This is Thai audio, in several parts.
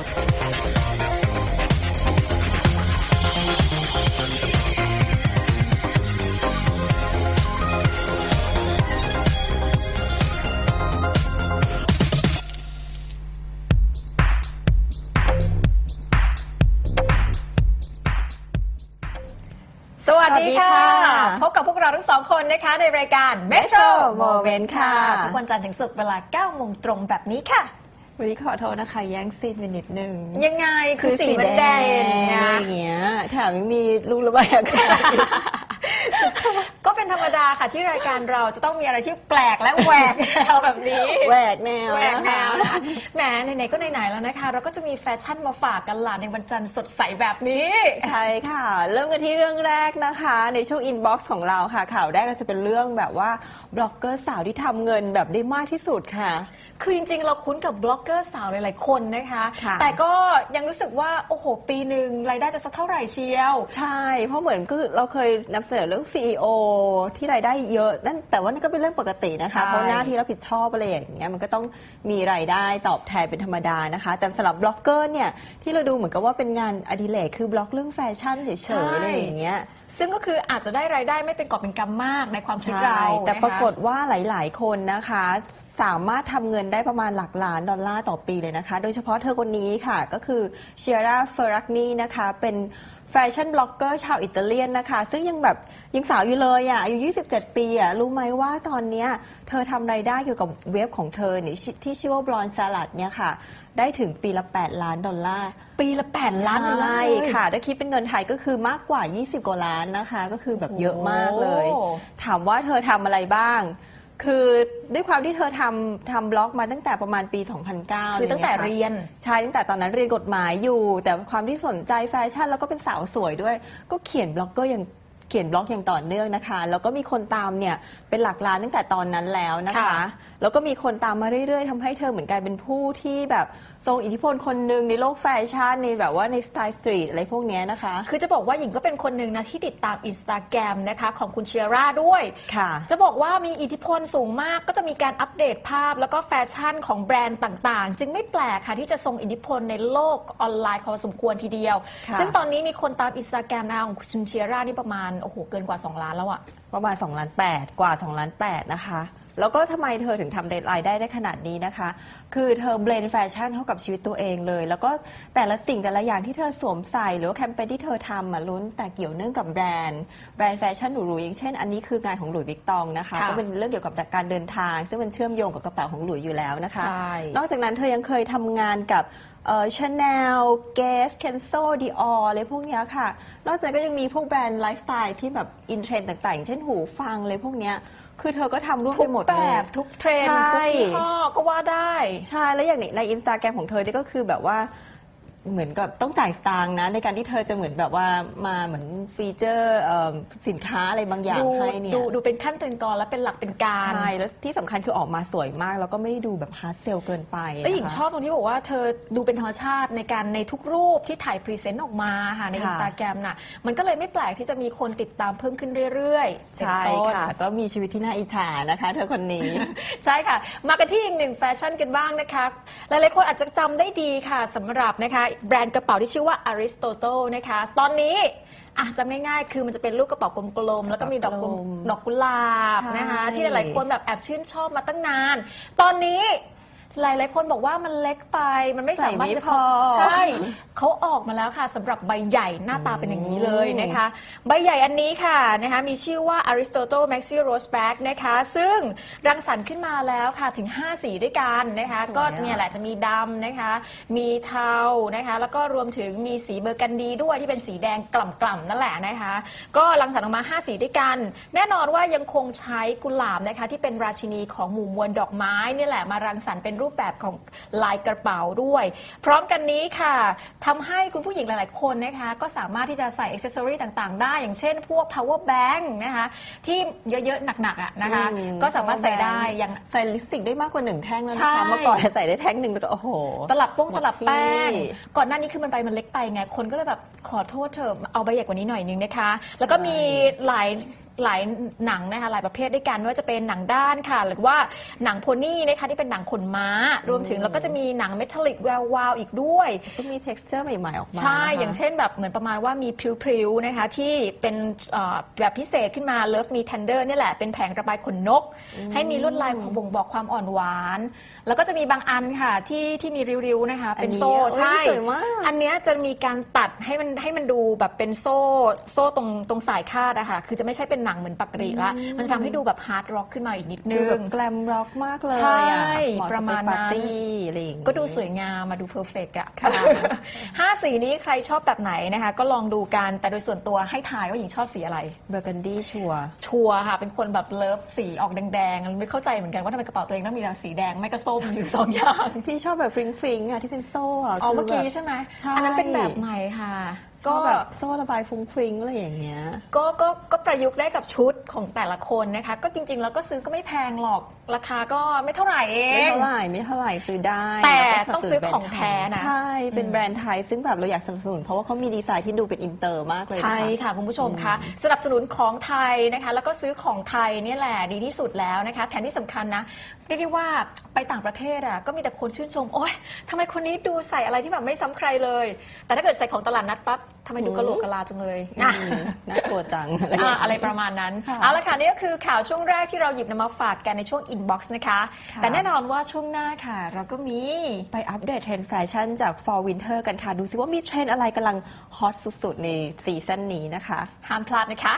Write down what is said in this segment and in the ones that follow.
สวัสดีค่ะสวัสดีค่ะ พบกับพวกเราทั้งสองคนนะคะ ในรายการ Metro Metro Moment Moment ค่ะค่ะ ทุกวันจันทร์ถึงศุกร์เวลา9โมงตรงแบบนี้ค่ะ วันนี้ขอโทษนะคะ แย่งซีนไปนิดนึงยังไงคือสีมันแดงอนะย่างเงี้ยแถมยังมีลูกระบายอากาศ ก็เป็นธรรมดาค่ะที่รายการเราจะต้องมีอะไรที่แปลกและแหวกแนวแบบนี้แหวกแนวแหวกแนวนะนะคะคะแหมไหนๆก็ไหนๆแล้วนะคะ เราก็จะมีแฟชั่นมาฝากกันล่ะในวันจันทร์สดใสแบบนี้ใช่ค่ะ เริ่มกันที่เรื่องแรกนะคะ ในช่วงอินบ็อกซ์ของเราค่ะ ข่าวแรกเราจะเป็นเรื่องแบบว่าบล็อกเกอร์สาวที่ทำเงินแบบได้มากที่สุดค่ะ คือจริงๆ เราคุ้นกับบล็อกเกอร์สาวหลายๆคนนะคะค่ะแต่ก็ยังรู้สึกว่าโอ้โหปีหนึ่งรายได้จะสักเท่าไหร่เชียว ใช่ เพราะเหมือนก็คือเราเคยนำเสนอเรื่อง CEO ที่รายได้เยอะนั่นแต่ว่านั่นก็เป็นเรื่องปกตินะใช่คะ เพราะหน้าที่รับผิดชอบอะไรอย่างเงี้ยมันก็ต้องมีรายได้ตอบแทนเป็นธรรมดานะคะ แต่สำหรับบล็อกเกอร์เนี่ยที่เราดูเหมือนกับว่าเป็นงานอดิเรกคือบล็อกเรื่องแฟชั่นเฉยๆอะไรอย่างเงี้ยซึ่งก็คืออาจจะได้รายได้ไม่เป็นกอบเป็นกำมากในความคิดใช่เรา แต่นะคะปรากฏว่าหลาย ๆ คนนะคะ สามารถทำเงินได้ประมาณหลักล้านดอลลาร์ต่อปีเลยนะคะ โดยเฉพาะเธอคนนี้ค่ะ ก็คือเชียร่าเฟอร์รักนีนะคะ เป็น แฟชั่นบล็อกเกอร์ชาวอิตาเลียนนะคะ ซึ่งยังแบบยังสาวอยู่เลยอะอายุ 27 ปีอะรู้ไหมว่าตอนเนี้ยเธอทำรายได้เกี่ยวกับเว็บของเธอเนี่ยที่ชื่อว่าบลอนซาลัดเนี่ยค่ะ ได้ถึงปีละ 8 ล้านดอลลาร์ ปีละ 8 ล้านดอลลาร์ใช่เลย ค่ะ ถ้าคิดเป็นเงินไทยก็คือมากกว่า 20 กว่าล้านนะคะ ก็คือแบบเยอะมากเลย โอ้ ถามว่าเธอทำอะไรบ้าง คือด้วยความที่เธอทำทำบล็อกมาตั้งแต่ประมาณปี 2009คือตั้งแต่ะไเรียน ใช่ตั้งแต่ตอนนั้นเรียนกฎหมายอยู่ แต่ความที่สนใจแฟชั่นแล้วก็เป็นสาวสวยด้วย ก็เขียนบล็อกเกอร์อย่างเขียนบล็อกอย่างต่อเนื่องนะคะ แล้วก็มีคนตามเนี่ยเป็นหลักล้านตั้งแต่ตอนนั้นแล้วนะคะค่ะแล้วก็มีคนตามมาเรื่อยๆทำให้เธอเหมือนกลายเป็นผู้ที่แบบ ทรงอิทธิพลคนหนึ่งในโลกแฟชั่นในแบบว่าในสไตล์สตรีทอะไรพวกเนี้ยนะคะ คือจะบอกว่าหญิงก็เป็นคนหนึ่งนะที่ติดตามอินสตาแกรมนะคะของคุณเชียร่าด้วย ค่ะ จะบอกว่ามีอิทธิพลสูงมากก็จะมีการอัปเดตภาพ แล้วก็แฟชั่นของแบรนด์ต่างๆ จึงไม่แปลกค่ะที่จะทรงอิทธิพลในโลกออนไลน์พอสมควรทีเดียว ค่ะ ซึ่งตอนนี้มีคนตามอินสตาแกรมนะของคุณเชียร่านี่ประมาณโอ้โหเกินกว่า 2 ล้านแล้วอะ ประมาณ2ล้าน8กว่า2ล้าน8นะคะ แล้วก็ทำไมเธอถึงทำรายได้ได้ขนาดนี้นะคะ คือเธอเบลนแฟชั่นเข้ากับชีวิตตัวเองเลย แล้วก็แต่ละสิ่งแต่ละอย่างที่เธอสวมใส่ หรือว่าแคมเปญที่เธอทำอะล้วนแต่เกี่ยวเนื่องกับแบรนด์ แบรนด์แฟชั่นหรูๆอย่างเช่น อันนี้คืองานของหลุยส์วิกตองนะคะ ค่ะก็เป็นเรื่องเกี่ยวกับการเดินทาง ซึ่งมันเชื่อมโยงกับกระเป๋าของหลุยส์อยู่แล้วนะคะ ใช่ นอกจากนั้นเธอยังเคยทำงานกับชาแนลเกสเคนโซดีอออะไรพวกเนี้ยค่ะ นอกจากนั้นก็ยังมีพวกแบรนด์ไลฟ์สไตล์ที่แบบอินเทรนด์ต่างๆอย่างเช่นหูฟังอะไรพวกเนี้ย คือเธอก็ทำร่วมทุไปกหมดแบเลย บทุกเทรนด์ใช่ ทุกยี่ห้อก็ว่าได้ ใช่ แล้วอย่างในในอินสตาแกรมของเธอนี่ก็คือแบบว่า เหมือนกับต้องจ่ายสตางค์นะ ในการที่เธอจะเหมือนแบบว่ามาเหมือนฟีเจอร์เอิ่มสินค้าอะไรบางอย่างดูให้เนี่ยดูดูเป็นขั้นเป็นตอนและเป็นหลักเป็นการ ใช่แล้วที่สำคัญคือออกมาสวยมาก แล้วก็ไม่ได้ดูแบบฮาร์ดเซลเกินไปแล้วหญิงนะคะ ชอบตรงที่บอกว่าเธอดูเป็นธรรมชาติในการในทุกรูปที่ถ่ายพรีเซนต์ออกมาค่ะในอินค่ะ สตาแกรมน่ะมันก็เลยไม่แปลกที่จะมีคนติดตามเพิ่มขึ้นเรื่อยๆเป็นใช่ต้น ค่ะ ก็มีชีวิตที่น่าอิจฉานะคะ เธอคนนี้ ใช่ค่ะ มากันที่อีกหนึ่งแฟชั่นกันบ้างนะคะ หลายๆคนอาจจะจำได้ดีค่ะสำหรับนะคะแบรนด์กระเป๋าที่ชื่อว่า Aristotle นะคะ ตอนนี้อะจำง่ายๆ คือมันจะเป็นลูกกระเป๋ากลมๆ แล้วก็มีดอกกุหกลมดอกกุหลาบใช่นะคะ ที่หลายๆคนแบบแอบชื่นชอบมาตั้งนาน ตอนนี้ หลายๆ คนบอกว่ามันเล็กไป มันไม่สามารถใส่ไม่จะพอใช่เขาออกมาแล้วค่ะสำหรับใบใหญ่หน้าตาเป็นอย่างนี้เลยนะคะ ใบใหญ่อันนี้ค่ะนะคะมีชื่อว่า Aristotle Maxi Rose Bag นะคะ ซึ่งรังสรรค์ขึ้นมาแล้วค่ะถึง 5 สีด้วยกันนะคะสวยอะก็เนี่ยแหละจะมีดำนะคะ มีเทานะคะ แล้วก็รวมถึงมีสีเบอร์กันดีด้วยที่เป็นสีแดงกล่ำๆนั่นแหละนะคะ ก็รังสรรค์ออกมา 5 สีด้วยกัน แน่นอนว่ายังคงใช้กุหลาบนะคะที่เป็นราชินีของหมู่มวลดอกไม้นี่แหละมารังสรรค์เป็นรูปแบบของลายกระเป๋าด้วย พร้อมกันนี้ค่ะทำให้คุณผู้หญิงหลาย ๆ คนนะคะก็สามารถที่จะใส่อ c เซสซอรีต่าง ๆ ได้ อย่างเช่น พวก power bank นะคะที่เยอะ ๆ หนัก ๆ อะนะคะ อืมก็สามารถใส่ได้อย่าง ใส่ลิปสติกได้มากกว่าหนึ่งแท่งแล้วใช่ นะคะเมื่อก่อนใส่ได้แท่งหนึ่งแล้วก็โอ้โห ตลับป้งหมดตลับแป้ง ที่ ก่อนหน้านี้คือมันใบมันเล็กไปไง คนก็เลยแบบขอโทษเธอะเอาใบใหญ่กว่านี้หน่อยนึงนะคะ แล้วก็มีหลาย หลายหนังนะคะหลายประเภทด้วยกันไม่ว่าจะเป็นหนังด้านค่ะ หรือว่าหนังโพนี่นะคะที่เป็นหนังขนม้า รวมถึงแล้วก็จะมีหนังเมทัลลิกแวววาวอีกด้วย ก็มี texture ใหม่ๆออกมาใช่ นะคะ อย่างเช่นแบบเหมือนประมาณว่ามีพริ้วๆนะคะที่เป็นเอ่อแบบพิเศษขึ้นมา Love Me Tender เนี่ยแหละเป็นแผงระบายขนนก ให้มีลวดลายของบ่งบอกความอ่อนหวาน แล้วก็จะมีบางอันค่ะที่ที่มีริ้วๆนะคะ เป็นโซ่อันนี้ใช่ โอ้ยสวยมาก อันเนี้ยจะมีการตัดให้มันให้มันดูแบบเป็นโซ่โซ่ตรงตรงสายคาดอะค่ะคือจะไม่ใช่เป็นหนังเหมือนปกติละ มันจะทำให้ดูแบบฮาร์ดร็อกขึ้นมาอีกนิดนึดูแบง บแกลมร็อกมากเลยใช่อะเหมาะประมาณสำหนั้น ปาร์ตี้อะไรอย่างงี้ ก็ดูสวยงามมาดูเพอร์เฟกอะค่ะ ห้าสีนี้ใครชอบแบบไหนนะคะ ก็ลองดูกัน แต่โดยส่วนตัวให้ทายว่าหญิงชอบสีอะไร เบอร์กันดี้ชัวร์ ชัวร์ค่ะ เป็นคนแบบเลิฟสีออกแดงๆ ไม่เข้าใจเหมือนกันว่าทำไมกระเป๋าตัวเองต้องมีแต่สีแดง ไม่ก็ส้มอยู่สองอย่าง พี่ชอบแบบฟริงฟริงๆอะที่เป็นโซ่อะอ๋อคืเมื่อแบบกี้ใช่ไหมใช่ อันั้นเป็นแบบใหม่ค่ะ ก็ก็แบบโซ่ระบายฟรุ้งฟริงอะไรอย่างเงี้ย ก็ก็ก็ประยุกต์ได้กับชุดของแต่ละคนนะคะ ก็จริงๆ แล้วก็ซื้อก็ไม่แพงหรอก ราคาก็ไม่เท่าไหร่เอไม่ง เท่าไหร่ไม่เท่าไหร่ซื้อได้แต่ล้วก็สนับสนุนต้องซื้อของแท้นะ ใช่เป็นแบรนด์ไทยซึ่งแบบเราอยากสนับสนุน เพราะว่าเขามีดีไซน์ที่ดูเป็นอินเตอร์มากเลยนใช่ค่ะคุณผู้ชมคะสนับสนุนของไทยนะคะ แล้วก็ซื้อของไทยเนี่ยแหละดีที่สุดแล้วนะคะ แถมที่สำคัญนะเรียกได้ว่าไปต่างประเทศอะก็มีแต่คนชื่นชม โอ๊ยทำไมคนนี้ดูใส่อะไรที่แบบไม่ซ้ำใครเลย แต่ถ้าเกิดใส่ของตลาดนัดปั๊บทำไมดูกระโหลกกะลาจังเลยอือะมน่ากลัวจังอะไรอย่างอะเงี้ยอะไรประมาณนั้นค่ะเอาละค่ะนี่ก็คือข่าวช่วงแรกที่เราหยิบนำมาฝากกันในช่วง inbox นะคะค่ะแต่แน่นอนว่าช่วงหน้าค่ะ เราก็มีไปอัปเดตเทรนด์แฟชั่นจาก Fall Winter กันค่ะ ดูซิว่ามีเทรนด์อะไรกำลังฮอตสุดๆ ในซีซั่นนี้นะคะ ห้ามพลาดนะคะ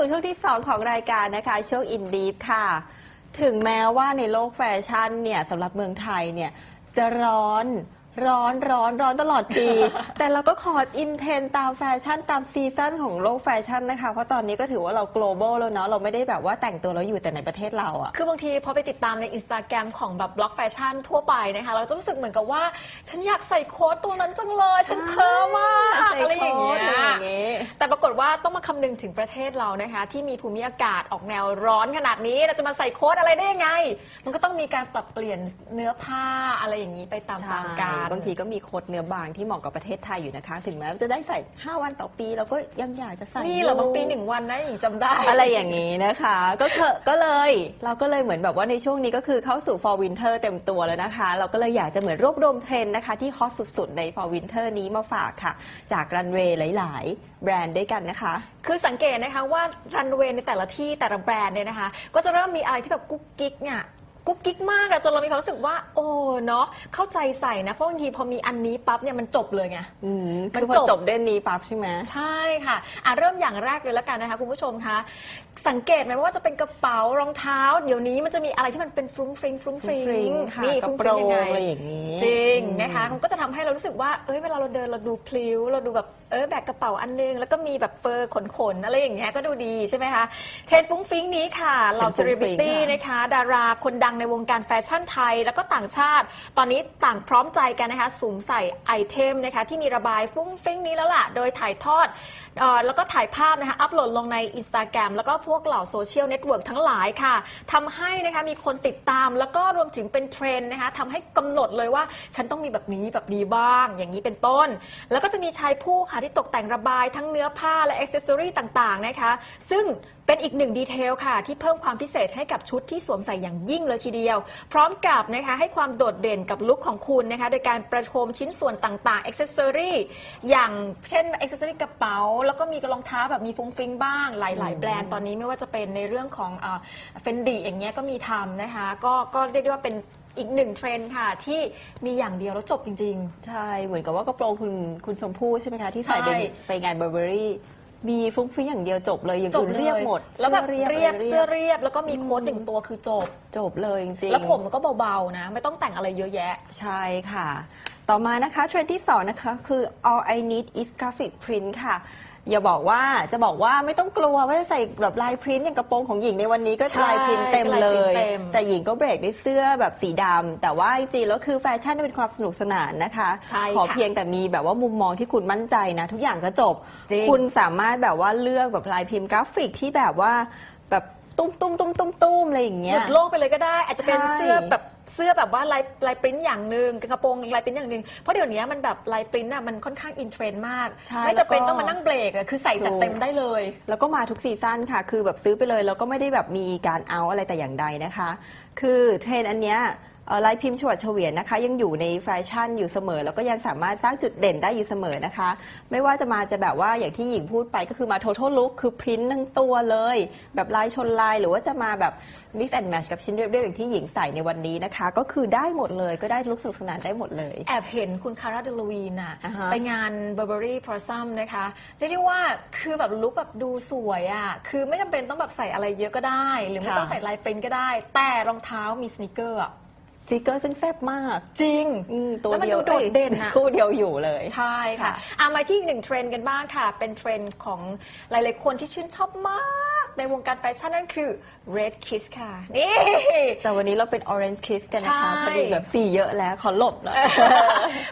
สู่ช่วงที่ 2 ของรายการนะคะ ช่วงอินดีฟค่ะ ถึงแม้ว่าในโลกแฟชั่นเนี่ยสำหรับเมืองไทยเนี่ยจะร้อน ร้อนร้อนร้อนตลอดปี แต่เราก็ขออินเทนตามแฟชั่นตามซีซั่นของโลกแฟชั่นนะคะ เพราะตอนนี้ก็ถือว่าเรา global แล้วเนาะเราไม่ได้แบบว่าแต่งตัวแล้วอยู่แต่ในประเทศเราอะคือบางทีพอไปติดตามในอินสตาแกรมของแบบบล็อกแฟชั่นทั่วไปนะคะ เราจะรู้สึกเหมือนกับว่า ฉันอยากใส่โค้ทตัวนั้นจังเลย ฉันเพ้อมากอะไรอย่างเงี้ยใส่โค้ทอะไรอย่างเงี้ยแต่ปรากฏว่าต้องมาคำนึงถึงประเทศเรานะคะ ที่มีภูมิอากาศออกแนวร้อนขนาดนี้เราจะมาใส่โค้ทอะไรได้ยังไง มันก็ต้องมีการปรับเปลี่ยนเนื้อผ้าอะไรอย่างนี้ไปตามๆกันบางทีก็มีโค้ดเนื้อบางที่เหมาะกับประเทศไทยอยู่นะคะ ถึงแม้ว่าจะได้ใส่ 5 วันต่อปีเราก็ยังอยากจะใส่นี่เหรอบางปียู่หนึ่งวันนะหญิงจำได้ อะไรอย่างนี้นะคะ ก็เถอะก็เลยเราก็เลยเหมือนแบบว่าในช่วงนี้ก็คือเข้าสู่ fall winter เต็มตัวแล้วนะคะ เราก็เลยอยากจะเหมือนรวบรวมเทรนด์นะคะ ที่ฮอตสุดๆใน fall winter นี้มาฝากค่ะ จากรันเวย์หลาย ๆ แบรนด์ด้วยกันนะคะ คือสังเกตนะคะว่ารันเวย์ในแต่ละที่แต่ละแบรนด์เนี่ยนะคะ ก็จะเริ่มมีอะไรที่แบบกุ๊กกิ๊กเนี่ย กุ๊กกิ๊กมากอะจนเรามีความรู้สึกว่า โอ้เนาะเข้าใจใส่นะเพราะบางทีพอมีอันนี้ปั๊บเนี่ยมันจบเลยไง อืมมันคือพอจบ จบเด่นนี้ปั๊บใช่ไหม ใช่ค่ะอะ เริ่มอย่างแรกเลยแล้วกันนะคะคุณผู้ชมคะ สังเกตไหมว่าจะเป็นกระเป๋ารองเท้า เดี๋ยวนี้มันจะมีอะไรที่มันเป็นฟรุ้งฟริงฟรุ้งฟริงฟริ้งค่ะนี่กฟระรุ้งโปฟรริงงยังไงอะไรอย่างนี้ จริงอืมนะคะมันก็จะทำให้เรารู้สึกว่า เอ้ยเวลาเราเดินเราดูพลิ้วเราดูแบบเออแบกกระเป๋าอันนึง แล้วก็มีแบบเฟอร์ขนๆอะไรอย่างเงี้ยก็ดูดีใช่ไหมคะเทรนด์ฟรุ้งฟริงนี้ค่ะเหล่าเป็นเซเลบริตี้ฟุ้งฟริ้งค่ะนะคะ ดาราคนดังในวงการแฟชั่นไทย แล้วก็ต่างชาติ ตอนนี้ต่างพร้อมใจกันนะคะสวมใส่ไอเทมนะคะที่มีระบายฟรุ้งฟริ้งนี้แล้วล่ะ โดยถ่ายทอดเอ่อแล้วก็ถ่ายภาพนะคะอัปโหลดลงใน Instagram แล้วก็พวกเหล่าโซเชียลเน็ตเวิร์กทั้งหลายค่ะทำให้นะคะมีคนติดตามแล้วก็รวมถึงเป็นเทรนด์นะคะทำให้กำหนดเลยว่าฉันต้องมีแบบนี้แบบนี้บ้าง อย่างนี้เป็นต้น แล้วก็จะมีชายผู้ค่ะที่ตกแต่งระบายทั้งเนื้อผ้าและอ็อกเซสซอรีต่างๆนะคะ ซึ่งเป็นอีกหนึ่งดีเทลค่ะ ที่เพิ่มความพิเศษให้กับชุดที่สวมใส่อย่างยิ่งเลยทีเดียว พร้อมกับนะคะให้ความโดดเด่นกับลุคของคุณนะคะ โดยการประโคมชิ้นส่วนต่างๆอ็อกเซสซอรีอย่างเช่นอ็อกเซสซอรีกระเป๋า แล้วก็มีกระรองเท้าแบบมีฟุ้งฟิ้งบ้าง หลาย ๆ แบรนด์ตอนนี้ไม่ว่าจะเป็นในเรื่องของเฟนดีอย่างเงี้ยก็มีทำนะคะ ก็ก็เรียกได้ว่าเป็น อีกหนึ่งเทรนด์ค่ะ ที่มีอย่างเดียวแล้วจบจริงๆใช่ เหมือนกับว่ากระโปรงคุณคุณชมพู่ใช่ไหมคะ ที่ใส่ไปใช่ ไปงานเบอร์เบอรี่ มีฟุ้งฟิ้งอย่างเดียวจบเลย อย่างจบอื่นเลยเรียบหมดแล้วแบบเสื้อเรียบอะไรเสื้อเรียบ แล้วก็มีโค้ดหนึ่งตัวคือจบ จบเลยจริงๆ แล้วผมมันก็เบาๆนะ ไม่ต้องแต่งอะไรเยอะแยะ ใช่ค่ะ ต่อมานะคะเทรนด์ที่ 2 นะคะ คือ all I need is graphic print ค่ะ อย่าบอกว่าจะบอกว่าไม่ต้องกลัวว่าจะใส่แบบลายพริ้นท์อย่างกระโปรงของหญิงในวันนี้ก็ใช่ลายพริ้นท์เต็มก็เลลายพริ้นท์ยเต็มแต่หญิงก็เบรกด้วยเสื้อแบบสีดำแต่ว่าจริงๆแล้วคือแฟชั่นเป็นความสนุกสนานนะคะ ใช่ขอค่ะเพียงแต่มีแบบว่ามุมมองที่คุณมั่นใจนะ ทุกอย่างก็จบ จริง คุณสามารถแบบว่าเลือกแบบลายพิมพ์กราฟิกที่แบบว่าแบบตุ้มตุ้มตุ้มตุ้มตุ้มอะไรอย่างหเงี้ยุยดโลกไปเลยก็ได้ อาจจะเป็นใช่ เสื้อแบบ เสื้อแบบว่าลายลายปริ้นอย่างหนึ่งกระโปรงลายปริ้นอย่างหนึ่งเพราะเดี๋ยวนี้มันแบบลายปริ้นอะมันค่อนข้างอินเทรนด์มาก ใช่ไม่จะเป็นแล้วก็ ต้องมานั่งเบรกอะคือใส่จัดเต็มได้เลย แล้วก็มาทุกซีซั่นค่ะ คือแบบซื้อไปเลยแล้วก็ไม่ได้แบบมีการเอาอะไรแต่อย่างใดนะคะ คือเทรนด์อันเนี้ยเอ่อ ลายพิมพ์ฉวัดเฉวียนนะคะ ยังอยู่ในแฟชั่นอยู่เสมอ แล้วก็ยังสามารถสร้างจุดเด่นได้อยู่เสมอนะคะ ไม่ว่าจะมาจะแบบว่าอย่างที่หญิงพูดไปก็คือมา total look คือพิมพ์ทั้งตัวเลย แบบลายชนลายหรือว่าจะมาแบบ mix and match กับชิ้นเรียบๆอย่างที่หญิงใส่ในวันนี้นะคะ ก็คือได้หมดเลยก็ได้ลุคสนุกสนานได้หมดเลย แอบเห็นคุณคาร่าเดลวีนอะอ่าฮะไปงาน Burberry p r o s u m นะคะเรียกได้ว่าคือแบบลุคแบบดูสวยอะคือไม่จำเป็นต้องแบบใส่อะไรเยอะก็ได้ หรือไม่ต้องใส่ลายปริ้นก็ได้ แต่รองเท้ามีสนิเกอร์อะ สติกเกอร์ซึ่งแซ่บมาก จริงอืมตัวแล้วมันเดียวดูโดดเด่นอะ คู่เดียวอยู่เลย ใช่ค่ะค่ะ อะมาที่อีกหนึ่งเทรนด์กันบ้างค่ะ เป็นเทรนด์ของหลาย ๆ คนที่ชื่นชอบมาก ในวงการแฟชั่นนั่นคือ red kiss ค่ะ นี่ แต่วันนี้เราเป็น orange kiss กันนะคะใช่ พอดีแบบสีเยอะแล้วขอหลบหน่อย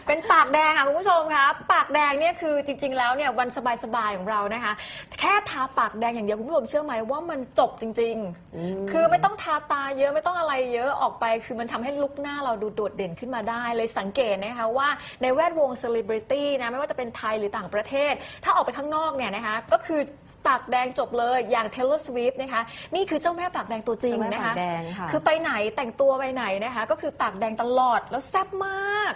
เป็นปากแดงค่ะคุณผู้ชมคะปากแดงเนี่ยคือจริง ๆ แล้วเนี่ยวันสบายๆของเรานะคะ แค่ทาปากแดงอย่างเดียวคุณผู้ชมเชื่อไหมว่ามันจบจริง ๆ คือไม่ต้องทาตาเยอะไม่ต้องอะไรเยอะออกไป คือมันทำให้ลุคหน้าเราดูโดดเด่นขึ้นมาได้เลยสังเกตนะคะว่าในแวดวงเซเลบริตี้นะไม่ว่าจะเป็นไทยหรือต่างประเทศ ถ้าออกไปข้างนอกเนี่ยนะคะก็คือ ปากแดงจบเลยอย่าง Taylor Swift นะคะ นี่คือเจ้าแม่ปากแดงตัวจริงเจ้าแม่นะปาคะกแดงค่ะคือไปไหนแต่งตัวไปไหนนะคะ ก็คือปากแดงตลอดแล้วแซ่บมาก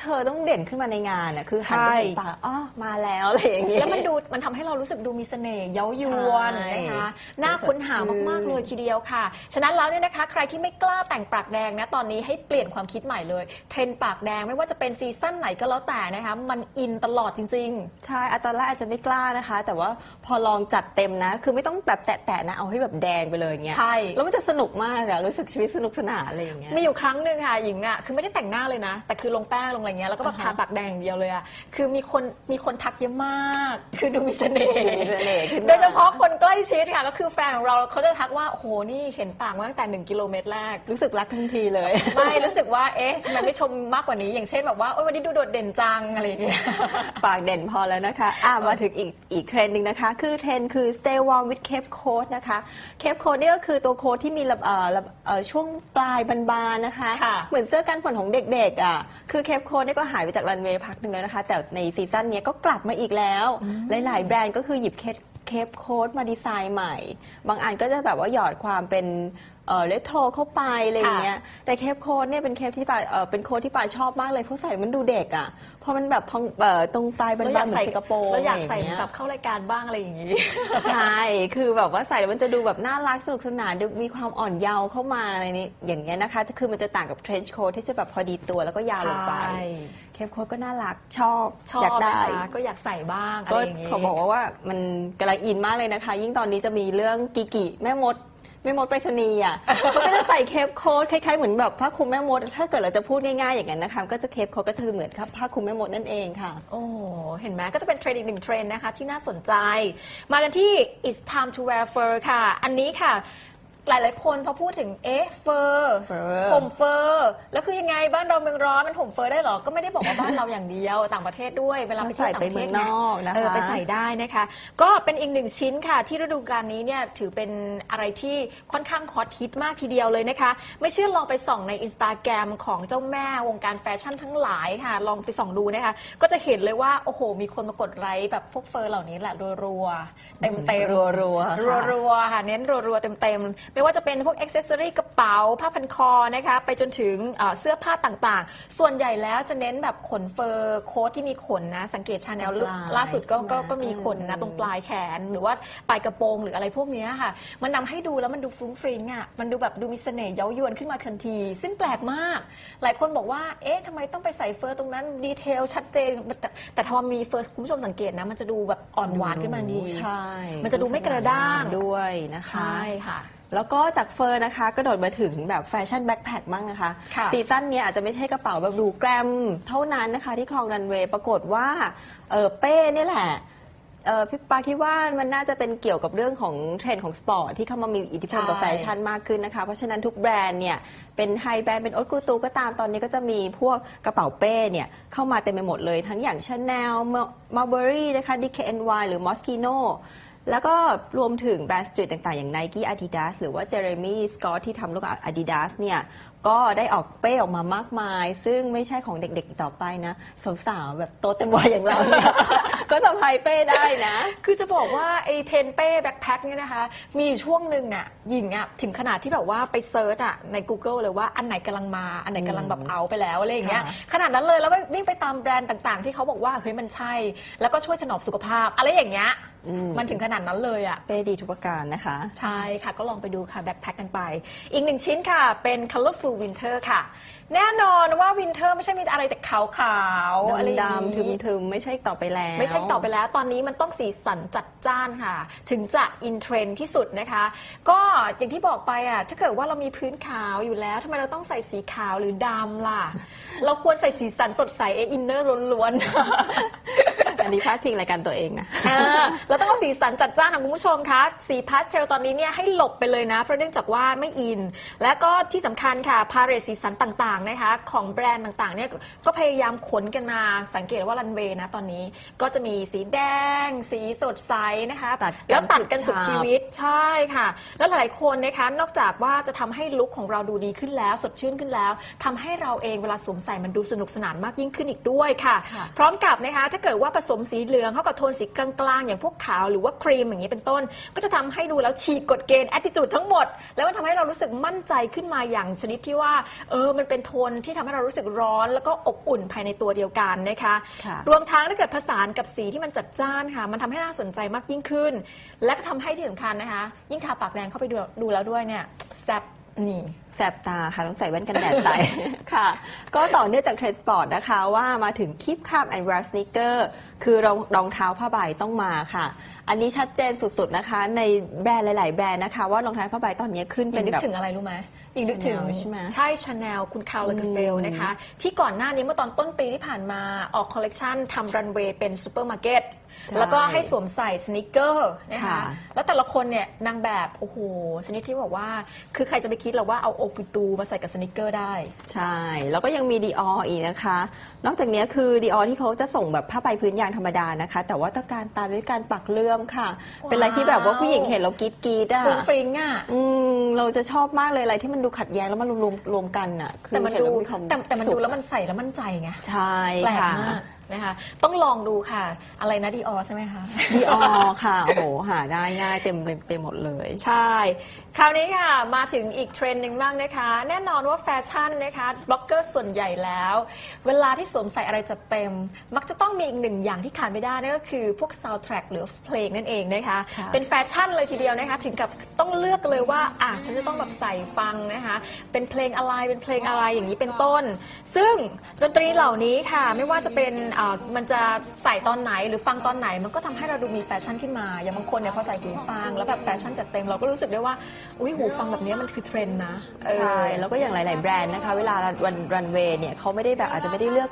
เธอต้องเด่นขึ้นมาในงานอะคือหันไปใช่เห็นปากอ๋อมาแล้วอะไรอย่างเงี้ยแล้วมันดูมันทำให้เรารู้สึกดูมีเสน่ห์เย้ายวนใช่นะคะน่าค้นหามากๆเลยทีเดียวค่ะ ฉะนั้นแล้วเนี่ยนะคะ ใครที่ไม่กล้าแต่งปากแดงนะตอนนี้ให้เปลี่ยนความคิดใหม่เลย เทรนด์ปากแดงไม่ว่าจะเป็นซีซั่นไหนก็แล้วแต่นะคะมันอินตลอดจริงใช่อะตอนแรกอาจจะไม่กล้านะคะ แต่ว่าพอลองจัดเต็มนะ คือไม่ต้องแบบแตะๆนะเอาให้แบบแดงไปเลยอย่างเงี้ยใช่แล้วมันจะสนุกมากอะรู้สึกชีวิตสนุกสนานอะไรอย่างเงี้ยๆมีอยู่ครั้งหนึ่งค่ะหญิงอะคือไม่ได้แต่งหน้าเลยนะ แต่คือลงแป้งลงอะไรเงี้ยแล้วก็แบบอ่าฮะทาปากแดงอย่างเดียวเลยอะคือมีคนมีคนทักเยอะมาก คือดูมีเสน่ห์มีเสน่ห์ขึ้นมา โดยเฉพาะคนใกล้ชิดค่ะก็คือแฟนของเราเขาจะทักว่าโอ้โหนี่เห็นปากมาตั้งแต่หนึ่งกิโลเมตรแรก รู้สึกรักทันทีเลย ไม่รู้สึกว่าเอ๊ะทำไมไม่ชมมากกว่านี้ อย่างเช่นแบบว่าโอ้ยวันนี้ดูโดดเด่นจังอะไรอย่างเงี้ย ปากเด่นพอแล้วนะคะอะมาถึงอีกอีกเทรนด์หนึ่งนะคะ คือเทรนด์คือ stay warm with cape coat นะคะ cape coat นี่ก็คือตัวโค้ทที่มีระเอ่อระเอ่อช่วงปลายบานๆนะคะ ค่ะ เหมือนเสื้อกันฝนของเด็กๆอะคือ cape coat นี่ก็หายไปจากรันเวย์พักหนึ่งแล้วนะคะ แต่ในซีซั่นเนี้ยก็กลับมาอีกแล้ว หลาย ๆ แบรนด์ก็คือหยิบเคเคปโค้ดมาดีไซน์ใหม่ บางอันก็จะแบบว่าหยอดความเป็นเออเลโทรเข้าไปอะไรอย่างเงี้ยแต่เคปโค้ดเนี่ยเป็นเคปที่ปาเออเป็นโค้ดที่ปาชอบมากเลยเพราะใส่มันดูเด็กอะเพราะมันแบบพองเอ่อตรงปลายบานๆเหมือนสิงคโปร์เราอยากะไรใส่งเงี้แบบเข้ารายการบ้างอะไรอย่างงี้ ใช่ คือแบบว่าใส่แล้วมันจะดูแบบน่ารักสนุกสนานดูมีความอ่อนเยาว์เข้ามาอะไรนี้อย่างเงี้ยนะคะคือมันจะต่างกับเทรนช์โค้ทที่จะแบบพอดีตัวแล้วก็ยาวลงไปใช่เคปโค้ดก็น่ารักชอบชอบอยากได้ นะคะก็อยากใส่บ้างอะไรก็อย่างงี้ เขาบอกว่าว่ามันกำลังอินมากเลยนะคะ ยิ่งตอนนี้จะมีเรื่องกิกิแม่มด แม่มดไปรษณีย์อะเขาก็จะใส่เคปโค้ดคล้ายๆเหมือนแบบผ้าคลุมแม่มด ถ้าเกิดเราจะพูดง่ายๆอย่างนั้นนะคะก็จะเคปโค้ดก็จะเหมือนครับผ้าคลุมแม่มดนั่นเองค่ะ โอ้เห็นไหมก็จะเป็นเทรนด์อีกหนึ่งเทรนด์นะคะที่น่าสนใจ มากันที่ it's time to wear fur ค่ะ อันนี้ค่ะ หลาย ๆ คนพอพูดถึงเอ๊ะเฟอร์เฟอร์ห่มเฟอร์แล้วคือยังไงบ้านเราเมืองร้อนมันห่มเฟอร์ได้เหรอ ก็ไม่ได้บอกว่าบ้านเราอย่างเดียวต่างประเทศด้วยเวลาไปเที่ยวต่างประเทศใส่ไปเมืองนอกนะคะเออไปใส่ได้นะคะ ก็เป็นอีกหนึ่งชิ้นค่ะ ที่ฤดูกาลนี้เนี่ยถือเป็นอะไรที่ค่อนข้างฮอตฮิตมากทีเดียวเลยนะคะ ไม่เชื่อลองไปส่องในอินสตาแกรมของเจ้าแม่วงการแฟชั่นทั้งหลายค่ะ ลองไปส่องดูนะคะ ก็จะเห็นเลยว่าโอ้โห มีคนมากดไลค์แบบพวกเฟอร์เหล่านี้แหละรัวๆเต็มเต็มๆรัวๆค่ะรัวๆค่ะเน้นรัวๆเต็มๆไม่ว่าจะเป็นพวกอ็อกเซสซอรี่กระเป๋า ผ้าพันคอนะคะไปจนถึงเอ่อเสื้อผ้าต่างๆ ส่วนใหญ่แล้วจะเน้นแบบขนเฟอร์โค้ทที่มีขนนะ สังเกตชาแนลปลายล่าสุดก็ใช่ไหมก็ก็มีขนนะอืมตรงปลายแขน หรือว่าปลายกระโปรงหรืออะไรพวกเนี้ยค่ะ มันนำให้ดูแล้วมันดูฟรุ้งฟริ้งอะมันดูแบบดูมีเสน่ห์เย้ายวนขึ้นมาทันที ซึ่งแปลกมาก หลายคนบอกว่าเอ๊ะทำไมต้องไปใส่เฟอร์ตรงนั้นดีเทลชัดเจน แต่แต่ถ้ามีเฟอร์คุณผู้ชมสังเกตนะ มันจะดูแบบอ่อนหวานขึ้นมาทันทีใช่มันจะดูไม่กระด้างด้วยนะคะใช่ค่ะ แล้วก็จากเฟอร์นะคะก็โดดมาถึงแบบแฟชั่นแบ็คแพคบ้างนะคะค่ะซีซั่นเนี้ยอาจจะไม่ใช่กระเป๋าแบบดูแกรมเท่านั้นนะคะ ที่ครองรันเวย์ปรากฏว่าเออเป้เนี่ยแหละเอ่อพี่ปาคิดว่ามันน่าจะเป็นเกี่ยวกับเรื่องของเทรนด์ของสปอร์ตที่เข้ามามีอิทธิพลกับใช่ แฟชั่นมากขึ้นนะคะ เพราะฉะนั้นทุกแบรนด์เนี่ยเป็นไฮแบรนด์เป็นโอ t กูตูก็ตามตอนนี้ก็จะมีพวกกระเป๋าเป้เนี่ยเข้ามาเต็มไปหมดเลยทั้งอย่าง Chanel Marbury นะคะ DKNY หรือ Moschino แล้วก็รวมถึงแบรนด์สตรีทต่างๆ อย่าง Nike Adidas หรือว่า Jeremy Scott ที่ทำร่วมกับ Adidas เนี่ยก็ได้ออกเป้ออกมามากมาย ซึ่งไม่ใช่ของเด็กๆอีกต่อไปนะ สาวๆ แบบโตเต็มวัยอย่างเราเนี่ยก็สะพายเป้ได้นะ คือจะบอกว่าไอ้เทนเป้แบ็คแพ็คเนี่ยนะคะ มีอยู่ช่วงหนึ่งน่ะหญิงอะถึงขนาดที่แบบว่าไปเซิร์ชอะใน Google เลยว่าอันไหนกำลังมาอันไหนกำลังแบบเอาไปแล้วอะไรอย่างเงี้ยค่ะขนาดนั้นเลยแล้ววิ่งไปตามแบรนด์ต่างๆ ที่เขาบอกว่าเฮ้ยมันใช่ แล้วก็ช่วยถนอมสุขภาพอะไรอย่างเงี้ย มันถึงขนาดนั้นเลยอะ เป้ดีทุกประการนะคะ ใช่ค่ะก็ลองไปดูค่ะแบ็คแพ็คกันไป อีกหนึ่งชิ้นค่ะ เป็น colorful winter ค่ะ แน่นอนว่า winter ไม่ใช่มีอะไรแต่ขาวๆอะไรอย่างดำนี้ๆทึมๆไม่ใช่ต่อไปแล้ว ไม่ใช่ต่อไปแล้วตอนนี้มันต้องสีสันจัดจ้านค่ะ ถึงจะอินเทรนด์ที่สุดนะคะ ก็อย่างที่บอกไปอะถ้าเกิดว่าเรามีพื้นขาวอยู่แล้วทำไมเราต้องใส่สีขาวหรือดำล่ะ เราควรใส่สีสันสดใสเออินเนอร์ล้วนๆ อันนี้พลาดพิงรายการตัวเองนะอ่าเราต้องเอาสีสันจัดจ้านของคุณผู้ชมคะสีพาสเทลตอนนี้เนี่ยให้หลบไปเลยนะ เพราะเนื่องจากว่าไม่อิน และก็ที่สำคัญค่ะพาเรตสีสันต่างๆนะคะของแบรนด์ต่างๆเนี่ยก็พยายามขนกันมาสังเกตว่ารันเวย์นะตอนนี้ก็จะมีสีแดง สีสดใสนะคะตัดกันแล้วตัดกันสุดฉูดฉาบชีวิตใช่ค่ะ แล้วหลายๆคนนะคะนอกจากว่าจะทำให้ลุคของเราดูดีขึ้นแล้ว สดชื่นขึ้นแล้วทำให้เราเองเวลาสวมใส่มันดูสนุกสนานมากยิ่งขึ้นอีกด้วยค่ะค่ะพร้อมกับนะคะถ้าเกิดว่าผสมสีเหลืองเข้ากับโทนสีกลางๆ อย่างพวกขาวหรือว่าครีมอย่างนี้เป็นต้น ก็จะทำให้ดูแล้วฉีกกฎเกณฑ์ attitude ทั้งหมด แล้วมันทำให้เรารู้สึกมั่นใจขึ้นมาอย่างชนิดที่ว่าเออมันเป็นโทนที่ทำให้เรารู้สึกร้อน แล้วก็อบอุ่นภายในตัวเดียวกันนะคะค่ะรวมทั้งถ้าเกิดผสานกับสีที่มันจัดจ้านค่ะ มันทำให้น่าสนใจมากยิ่งขึ้น และก็ทำให้ที่สำคัญนะคะ ยิ่งทาปากแดงเข้าไปดูดูแล้วด้วยเนี่ยแซบ นี่แสบตาค่ะต้องใส่แว่นกันแดดใส่ ค่ะ ก็ต่อเนื่องจากเทรนด์สปอร์ตนะคะว่ามาถึงคีบคาบแอนด์ราส n น k เกอร์คือรองรองเท้าผ้าใบต้องมาค่ะ อันนี้ชัดเจนสุดๆนะคะ ในแบรนด์หลาย ๆ แบรนด์นะคะ ว่ารองเท้าผ้าใบตอนนี้ขึ้นเป็นนึกแบบ ถึงอะไรรู้ไหม ยิงนึกถึง Chanel ใช่ไหม ใช่ชาแนลคุณคาร์ล a เกเฟลอืมนะคะ ที่ก่อนหน้านี้เมื่อตอนต้นปีที่ผ่านมาออกคอลเลกชันทำรันเวย์เป็นซูเปอร์มาร์เก็ตใช่แล้วก็ให้สวมใส่สนิเกอร์นะคะค่ะแล้วแต่ละคนเนี่ยนางแบบ โอ้โหชนิดที่บอกว่า คือใครจะไปคิดหรอกว่าเอาโอกุตูมาใส่กับสนิเกอร์ได้ ใช่ แล้วก็ยังมีดีอออีกนะคะ นอกจากนี้คือดีออที่เขาจะส่งแบบผ้าใบพื้นยางธรรมดานะคะ แต่ว่าต้องการตามด้วยการปักเลื่อมค่ะ เป็นอะไรที่แบบว่าผู้หญิงเห็นแล้วกรีดกรีดอะฟรุ้งฟริ้งอะอืมเราจะชอบมากเลยอะไรที่มันดูขัดแย้งแล้วมันรวมๆรวมกันอะคือแต่มันเห็นดูแล้วมีความแต่แต่มันสุดูขแล้วมันใส่แล้วมั่นใจไงใช่แปลกค่ะมาก นะคะ ต้องลองดูค่ะ อะไรนะดีออใช่ไหมคะดีออค่ะ โอ้โห หาได้ง่ายเต็มไปหมดเลย ใช่ คราวนี้ค่ะมาถึงอีกเทรนด์หนึ่งบ้างนะคะ แน่นอนว่าแฟชั่นนะคะบล็อกเกอร์ส่วนใหญ่แล้ว เวลาที่สวมใส่อะไรจัดเต็ม มักจะต้องมีอีกหนึ่งอย่างที่ขาดไม่ได้นั่นก็คือพวกซาวด์แทร็กหรือเพลงนั่นเองนะคะค่ะเป็นแฟชั่นเลยทีเดียวนะคะ ถึงกับต้องเลือกเลยว่าอะฉันจะต้องแบบใส่ฟังนะคะ เป็นเพลงอะไรเป็นเพลงอะไรอย่างนี้เป็นต้น ซึ่งดนตรีเหล่านี้ค่ะ ไม่ว่าจะเป็นอ่ามันจะใส่ตอนไหนหรือฟังตอนไหน มันก็ทำให้เราดูมีแฟชั่นขึ้นมา อย่างบางคนเนี่ยพอใส่หูฟัง แล้วแบบแฟชั่นจัดเต็มเราก็รู้สึกได้ว่าอุ้ยหูฟังแบบนี้มันคือเทรนด์นะเออ ใช่แล้วก็อย่างหลาย ๆ แบรนด์นะคะ เวลาวันรันเวย์เนี่ยเขาไม่ได้แบบอาจจะไม่ได้เลือก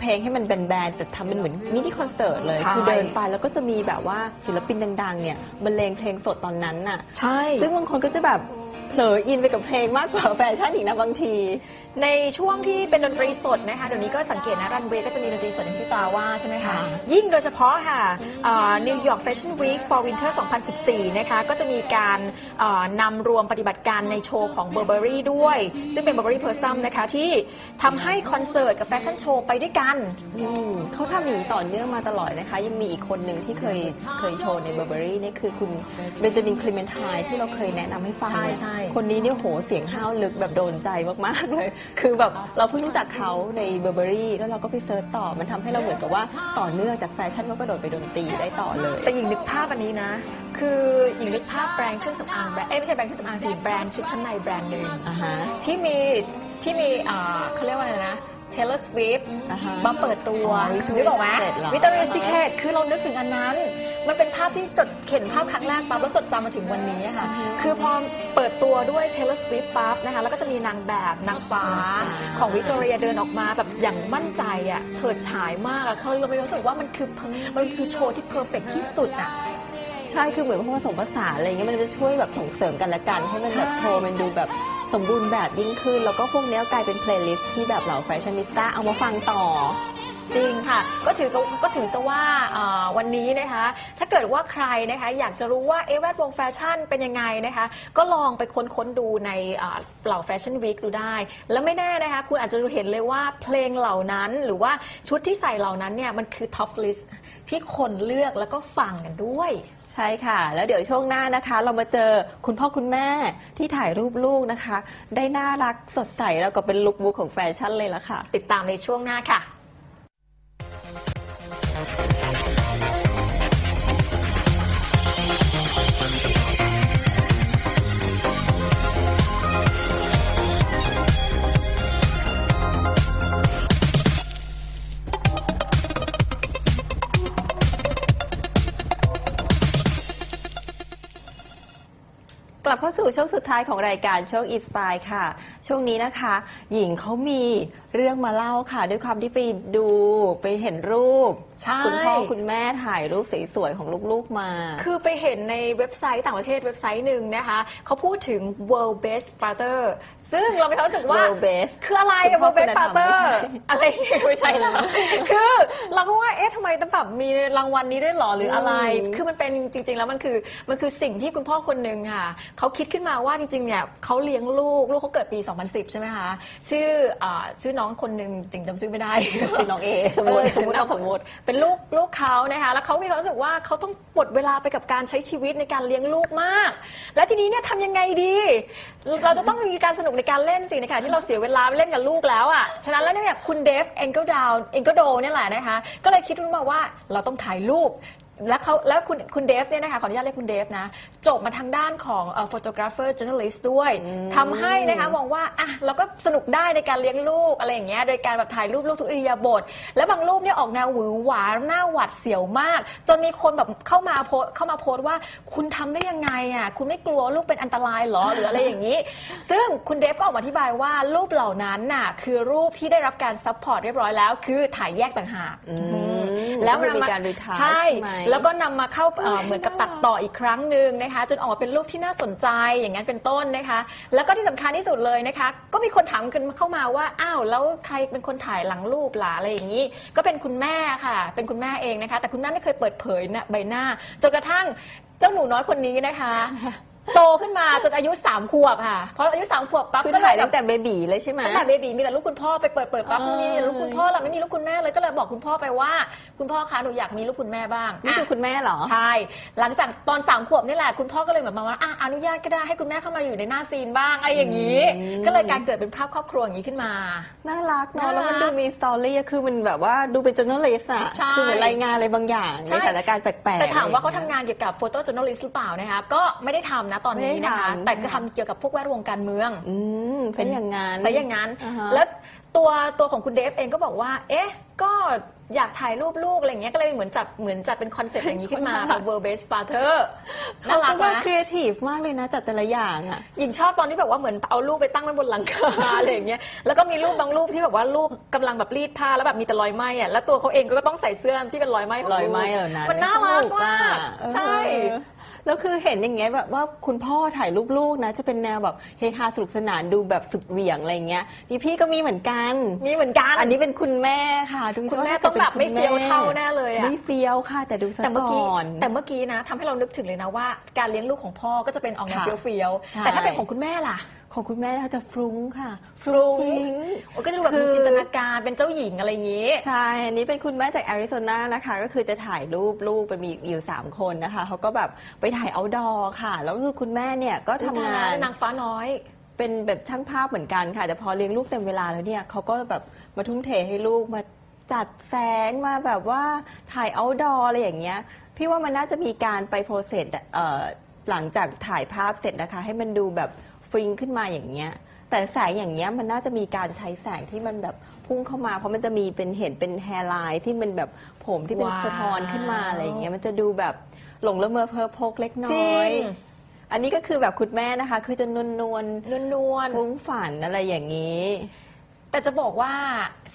เพลงให้มันเป็นแบรนด์แต่ทำเป็นเหมือนมินิคอนเสิร์ตเลย ใช่ คือเดินไปแล้วก็จะมีแบบว่าศิลปินดัง ๆ เนี่ยบรรเลงเพลงสดตอนนั้นน่ะ ใช่ ซึ่งบางคนก็จะแบบเผลออินไปกับเพลงมากกว่าแฟชั่นอีกนะบางที ในช่วงที่เป็นดนตรีสดนะคะเดี๋ยวนี้ก็สังเกตนะรันเวย์ก็จะมีดนตรีสดอย่างที่ปาว่าใช่ไหมคะค่ะยิ่งโดยเฉพาะค่ะนิวยอร์กแฟชั่นวีค for winter 2014 นะคะก็จะมีการเอ่อนำรวมปฏิบัติการในโชว์ของ Burberry ด้วย ซึ่งเป็น Burberry p e r s u m นะคะที่ทำให้คอนเสิร์ตกับแฟชั่นโชว์ไปด้วยกันอืมเขาทำอย่างนี้ต่อเนื่องมาตลอดนะคะ ยังมีอีกคนหนึ่งที่เคยเคยโชว์ในเบอร์เบอรี่นี่คือคุณเบนจามินคลิเมนไทน์ที่เราเคยแนะนำให้ฟังใช่เนี่ยใช่คนนี้เนี่ยโหเสียงห้าวลึกแบบโดนใจมากๆเลยคือแบบเราเพิ่งรู้จักเขาในเบอร์เบอรี่แล้วเราก็ไปเซิร์ชต่อมันทำให้เราเหมือนกับว่าต่อเนื่องจากแฟชั่นก็กระโดดไปดนตรีได้ต่อเลย แต่หญิงนึกภาพอันนี้นะ คือหญิงนึกภาพแบรนด์เครื่องสำอางแบรนด์เอ้ยไม่ใช่แบรนด์เครื่องสำอางสิแบรนด์ชุดชั้นในแบรนด์หนึ่งอ่าฮะที่มีที่มีอ่าเขาเรียกว่าอะไรนะ Taylor Swift อ่าฮะมาเปิดตัวอ๋อ Victoria's นึกออกไหม Secret เหรอ Victoria's Secret คือเรานึกถึงอันนั้น มันเป็นภาพที่จดเข็นภาพครั้งแรกปั๊บแล้วจดจำมาถึงวันนี้อะค่ะ คือพอเปิดตัวด้วย Taylor Swift ปั๊บนะคะแล้วก็จะมีนางแบบนางฟ้า ของวิกตอเรียเดินออกมาแบบอย่างมั่นใจอะเฉิดฉายมากอะเขาเราไม่รู้สึกว่ามันคือมันคือโชว์ที่เพอร์เฟกที่สุดอะ ใช่คือเหมือนพวกผสมผสานอะไรเงี้ยมันจะช่วยแบบส่งเสริมกันและกันให้มันแบบโชว์มันดูแบบ สมบูรณ์แบบยิ่งขึ้น แล้วก็พวกเนี้กลายเป็นเพลย์ลิสต์ที่แบบเหล่าแฟชั่นนิสต้าเอามาฟังต่อจริงค่ะ ก็ถือก็ถือซะว่าวันนี้นะคะ ถ้าเกิดว่าใครนะคะอยากจะรู้ว่าเอแวดวงแฟชั่นเป็นยังไงนะคะ ก็ลองไปค้นค้นๆดูในเหล่าแฟชั่นวีคดูได้ แล้วไม่แน่นะคะ คุณอาจจะเห็นเลยว่าเพลงเหล่านั้นหรือว่าชุดที่ใส่เหล่านั้นเนี่ยมันคือท็อปลิสที่คนเลือกแล้วก็ฟังกันด้วย ใช่ค่ะ แล้วเดี๋ยวช่วงหน้านะคะ เรามาเจอคุณพ่อคุณแม่ที่ถ่ายรูปลูกนะคะ ได้น่ารักสดใสแล้วก็เป็นลุคบุ๊กของแฟชั่นเลยละค่ะ ติดตามในช่วงหน้าค่ะ สู่ช่วงสุดท้ายของรายการช่วงอีสไตล์ค่ะ ช่วงนี้นะคะ หญิงเขามีเรื่องมาเล่าค่ะ ด้วยความที่ไปดูไปเห็นรูป ใช่ คุณพ่อคุณแม่ถ่ายรูปสวยๆของลูกๆมา คือไปเห็นในเว็บไซต์ต่างประเทศเว็บไซต์หนึ่งนะคะเขาพูดถึง world best father ซึ่งเรามีความรู้สึกว่า World Best คืออะไรคุณพ่อ world best คุณธรรม father ไม่ใช่อะไรอย่างเงี้ยไม่ใช่นะคือเราก็ว่าเอ๊ะทำไมต้องแบบมีรางวัลนี้ด้วยเหรอหรืออะไรอืมคือมันเป็นจริง ๆ แล้วมันคือมันคือสิ่งที่คุณพ่อคนหนึ่งค่ะเขาคิดขึ้นมาว่าจริงๆเนี่ยเขาเลี้ยงลูกลูกเขาเกิดปี 2010 ใช่ไหมคะชื่ออ่าชื่อน้องคนหนึ่งจริงจำชื่อไม่ได้ชื่อน้องเอสมมติเออสมมติเอาเอาสมมติเป็นลูกลูกเขานะคะแล้วเขามีความรู้สึกว่าเขาต้องปลดเวลาไปกับการใช้ชีวิตในการเลี้ยงลูกมาก แล้วทีนี้เนี่ยทำยังไงดี เราจะต้องมีการสนุกในการเล่นสินะคะที่เราเสียเวลาไปเล่นกับลูกแล้วอะฉะนั้นแล้วเนี่ยคุณเดฟเองเกิลดาวเองเกิลโดเนี่ยแหละนะคะก็เลยคิดขึ้นมาว่าเราต้องถ่ายรูป แล้วเขาแล้วคุณคุณเดฟเนี่ยนะคะขออนุญาตเรียกคุณเดฟนะ จบมาทางด้านของเอ่อ photographer journalist ด้วยทำให้นะคะมองว่าอะเราก็สนุกได้ในการเลี้ยงลูกอะไรอย่างเงี้ยโดยการแบบถ่ายรูปลูกทุกอิริยาบถแล้วบางรูปเนี่ยออกแนวหวือหวาหน้าหวัดเสียวมาก จนมีคนแบบเข้ามาโพสเข้ามาโพสต์ว่าคุณทำได้ยังไงอะคุณไม่กลัวลูกเป็นอันตรายเหรอหรืออะไรอย่างนี้ ซึ่งคุณเดฟก็ออกมาอธิบายว่ารูปเหล่านั้นน่ะคือรูปที่ได้รับการซัพพอร์ตเรียบร้อยแล้ว คือถ่ายแยกต่างหากม แล้วก็คือมีนำการ retouch ใช่ใช่ไหมแล้วก็นำมาเข้าเอ่อเหมือนกับตัดต่ออีกครั้งหนึ่งนะคะ จนออกมาเป็นรูปที่น่าสนใจอย่างนั้นเป็นต้นนะคะ แล้วก็ที่สำคัญที่สุดเลยนะคะ ก็มีคนถามกันเข้ามาว่าอ้าวแล้วใครเป็นคนถ่ายหลังรูปล่ะอะไรอย่างนี้ ก็เป็นคุณแม่ค่ะ เป็นคุณแม่เองนะคะ แต่คุณแม่ไม่เคยเปิดเผยนะใบหน้าจนกระทั่งเจ้าหนูน้อยคนนี้นะคะ โตขึ้นมาจนอายุสามขวบค่ะเพราะอายุสามขวบปั๊บคือก็เลถ่ายยแบตั้บ งแต่เบบีเลยใช่ไหม ตั้งแต่เบบีมีแต่ลูกคุณพ่อไปเปิดเปิดปั๊บอ๋อ มีแต่ลูกคุณพ่อล่ะไม่มีลูกคุณแม่เลยก็เลยบอกคุณพ่อไปว่า คุณพ่อคะหนูอยากมีลูกคุณแม่บ้างนี่คืออะคุณแม่เหรอ ใช่ หลังจากตอนสามขวบนี่แหละคุณพ่อก็เลยเหมือนมาว่าอะอนุญาตก็ได้ให้คุณแม่เข้ามาอยู่ในหน้าซีนบ้างอะไรอย่างนี้ อืม ก็เลยการเกิดเป็นภาพครอบครัวอย่างนี้ขึ้นมา น่ารักเนาะน่ารักแล้วมันดูมีสตอรี่อะคือมันแบบว่าดูเป็นจ o ร์น a ลิสอะใช่คือเหมือนรายงานอะไรบางอย่างใช่ ในสถานการณ์แปลกๆแต่ถามว่าเขาอะไรอย่ทำงานเกี่ยวกับโฟโต้ j o u r n a l i s t หรือเปล่านะคะก็ไม่ได้ทำนะตอนนี้นะคะไม่ได้ทำแต่ก็ทำเกี่ยวกับพวกแวดวงการเมืองอืมเป็นอย่างงั้นซะอย่างนั้นอ่าฮะแล้วตัวตัวของคุณเดฟเองก็บอกว่า เอ๊ะ ก็อยากถ่ายรูปลูกอะไรเงี้ยก็เลยเหมือนจัดเหมือนจัดเป็นคอนเซ็ปต์อย่างนี้ขึ้นมาแบบ world based father น่าเขารัก็กว่านะครีเอทีฟมากเลยนะ จัดแต่ละอย่างอะหญิงชอบตอนที่แบบว่าเหมือนเอารูปไปตั้งไว้บนหลังคาอะไรอย่างเงี้ยแล้วก็มีรูปบางรูปที่แบบว่ารูปกำลังแบบรีดผ้าแล้วแบบมีแต่รอยไหม้อะแล้วตัวเขาเองก็ต้องใส่เสื้อที่เป็นรอยไหม้ของรอยลูกไหม้เหล่านั้นมันน่ารักมากเออใช่ แล้วคือเห็นอย่างเงี้ยแบบว่าคุณพ่อถ่ายรูปลูกนะ จะเป็นแนวแบบเฮฮาสนุกสนานดูแบบสุดเหวี่ยงอะไรเงี้ยนี่พี่ก็มีเหมือนกัน มีเหมือนกัน อันนี้เป็นคุณแม่ค่ะ ดูสิคุณแม่ว่าต้องแบบไม่ป็นเฟี้ยวคุณแม่เท่าแน่เลยอะไม่เฟี้ยวค่ะ แต่ดูซะแต่เมื่อกี้ก่อนแต่เมื่อกี้นะทำให้เรานึกถึงเลยนะว่า การเลี้ยงลูกของพ่อก็จะเป็นออกแนวค่ะเฟี้ยวใช่ๆแต่ถ้าเป็นของคุณแม่ล่ะ ของคุณแม่นะคะจะฟรุ้งค่ะฟรุ้งฟริ้งโอ้ก็จะดูแบบคืมีอจินตนาการเป็นเจ้าหญิงอะไรอย่างนี้ ใช่ อันนี้เป็นคุณแม่จากแอริโซนานะคะ ก็คือจะถ่ายรูปลูกเป็นมีอยู่3คนนะคะเขาก็แบบไปถ่ายเอาดอค่ะ แล้วก็คือคุณแม่เนี่ยก็ทำงานนางฟ้าน้อยเป็นแบบช่างภาพเหมือนกันค่ะ แต่พอเลี้ยงลูกเต็มเวลาแล้วเนี่ยเขาก็แบบมาทุ่มเทให้ลูกมาจัดแสงมาแบบว่าถ่ายเอาดออะไรอย่างเงี้ย พี่ว่ามันน่าจะมีการไปโปรเซสเอ่อหลังจากถ่ายภาพเสร็จนะคะ ให้มันดูแบบ ฟริงขึ้นมาอย่างเงี้ยแต่แสงอย่างเงี้ยมันน่าจะมีการใช้แสงที่มันแบบพุ่งเข้ามา เพราะมันจะมีเป็นเห็นเป็นแฮร์ไลน์ที่มันแบบผมที่เป็นว้าว สะท้อนขึ้นมาอะไรอย่างเงี้ยมันจะดูแบบหลงละเมอเพอพกเล็กน้จริอย ง อันนี้ก็คือแบบคุณแม่นะคะ คือจะนวลนวลนวลนวลๆฟุ้งฝันอะไรอย่างนี้ แต่จะบอกว่า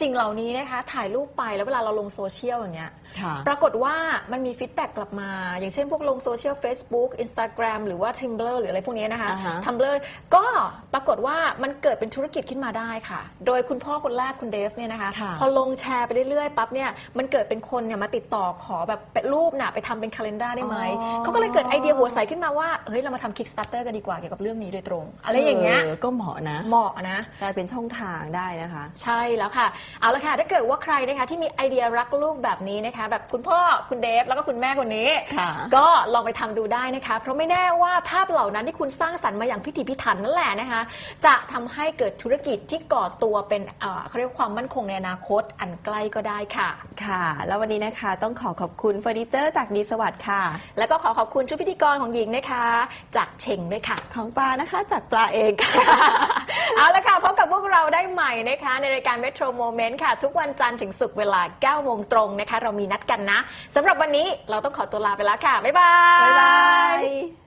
สิ่งเหล่านี้นะคะถ่ายรูปไปแล้วเวลาเราลงโซเชียลอย่างเงี้ยค่ะ ปรากฏว่ามันมีฟีดแบ็กกลับมา อย่างเช่นพวกลงโซเชียล Facebook Instagram หรือว่า Tumblr หรืออะไรพวกนี้นะคะอ่าฮะ Tumblr ก็ปรากฏว่ามันเกิดเป็นธุรกิจขึ้นมาได้ค่ะ โดยคุณพ่อคนแรกคุณเดฟเนี่ยนะคะ ค่ะพอลงแชร์ไปเรื่อยๆปั๊บเนี่ยมันเกิดเป็นคนเนี่ยมาติดต่อขอแบบเป็นรูปน่ะไปทำเป็นคาล endar ได้ไหมอ๋อ เขาก็เลยเกิดไอเดียหัวใสขึ้นมาว่าเฮ้ยเรามาทำ Kickstarter กันดีกว่าเกี่ยวกับเรื่องนี้โดยตรง อะไรอย่างเงี้ยก็เหมาะนะ เหมาะนะ กลายเป็นช่องทางได้นะคะ ใช่แล้วค่ะ เอาละค่ะ ถ้าเกิดว่าใครนะคะที่มีไอเดียรักลูกแบบนี้นะคะ แบบคุณพ่อคุณเดฟแล้วก็คุณแม่คนนี้ ค่ะก็ลองไปทำดูได้นะคะ เพราะไม่แน่ว่าภาพเหล่านั้นที่คุณสร้างสรรค์มาอย่างพิถีพิถันนั่นแหละนะคะ จะทำให้เกิดธุรกิจที่ก่อตัวเป็นเอ่อเขาเรียกว่าความมั่นคงในอนาคตอันใกล้ก็ได้ค่ะ ค่ะ แล้ววันนี้นะคะต้องขอขอบคุณเฟอร์นิเจอร์จากดีสวัสดิ์ค่ะ แล้วก็ขอขอบคุณชุดพิธีกรของหญิงนะคะ จากเชงด้วยค่ะ ของปลานะคะจากปลาเองค่ะ เอาละค่ะพบกับพวกเราได้ใหม่นะคะ ในรายการ Metro Moment ค่ะ ทุกวันจันทร์ถึงศุกร์เวลา 9 โมงตรงนะคะ เรามีนัดกันนะสำหรับวันนี้เราต้องขอตัวลาไปแล้วค่ะ บ๊ายบาย บ๊ายบาย